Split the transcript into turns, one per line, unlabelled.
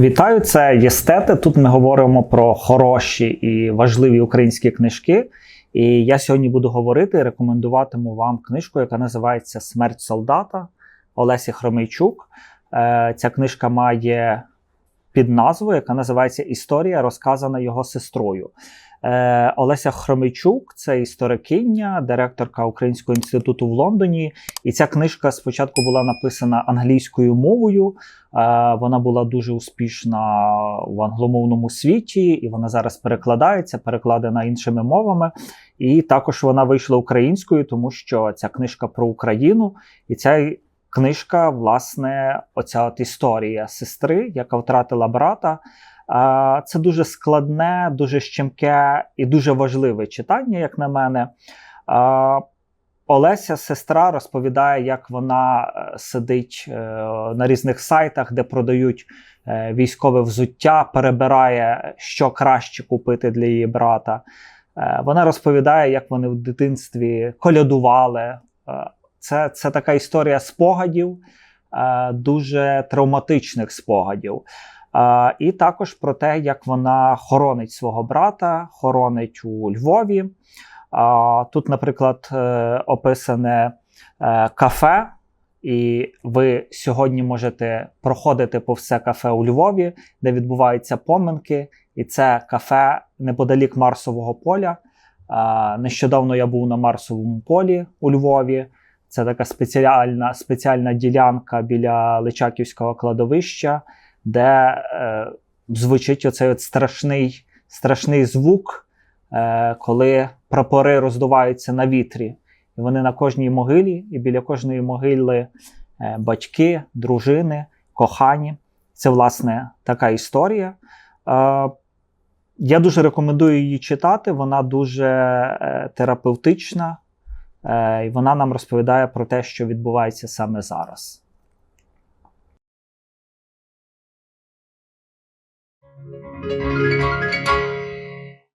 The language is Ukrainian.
Вітаю, це Єстети. Тут ми говоримо про хороші і важливі українські книжки. І я сьогодні буду говорити рекомендуватиму вам книжку, яка називається Смерть солдата Олесі Хромейчук. Е, Ця книжка має підназву, яка називається Історія, розказана його сестрою. Е, Олеся Хромейчук це історикиня, директорка Українського інституту в Лондоні. І ця книжка спочатку була написана англійською мовою. Е, Вона була дуже успішна в англомовному світі, і вона зараз перекладається, перекладена іншими мовами. І також вона вийшла українською, тому що ця книжка про Україну, і ця книжка, власне, оця от історія сестри, яка втратила брата. Це дуже складне, дуже щемке і дуже важливе читання, як на мене. Олеся, сестра, розповідає, як вона е, сидить е, на різних сайтах, де продають е, військове взуття, перебирає, що краще купити для її брата. Вона розповідає, як вони в дитинстві колядували. Це, це така історія спогадів, дуже травматичних спогадів. І також про те, як вона хоронить свого брата, хоронить у Львові. Тут, наприклад, е, описане е, кафе, і ви сьогодні можете проходити по все кафе у Львові, де відбуваються поминки. І це кафе неподалік Марсового поля. Нещодавно я був на Марсовому полі у Львові. Це така спеціальна, спеціальна ділянка біля Личаківського кладовища, де е, звучить оцей от страшний, страшний звук е, коли прапори роздуваються на вітрі. І вони на кожній могилі, і біля кожної могили е, батьки, дружини, кохані. Це, власне, така історія. Е, я дуже рекомендую її читати. Вона дуже е, терапевтична, е, і вона нам розповідає про те, що відбувається саме зараз.
Música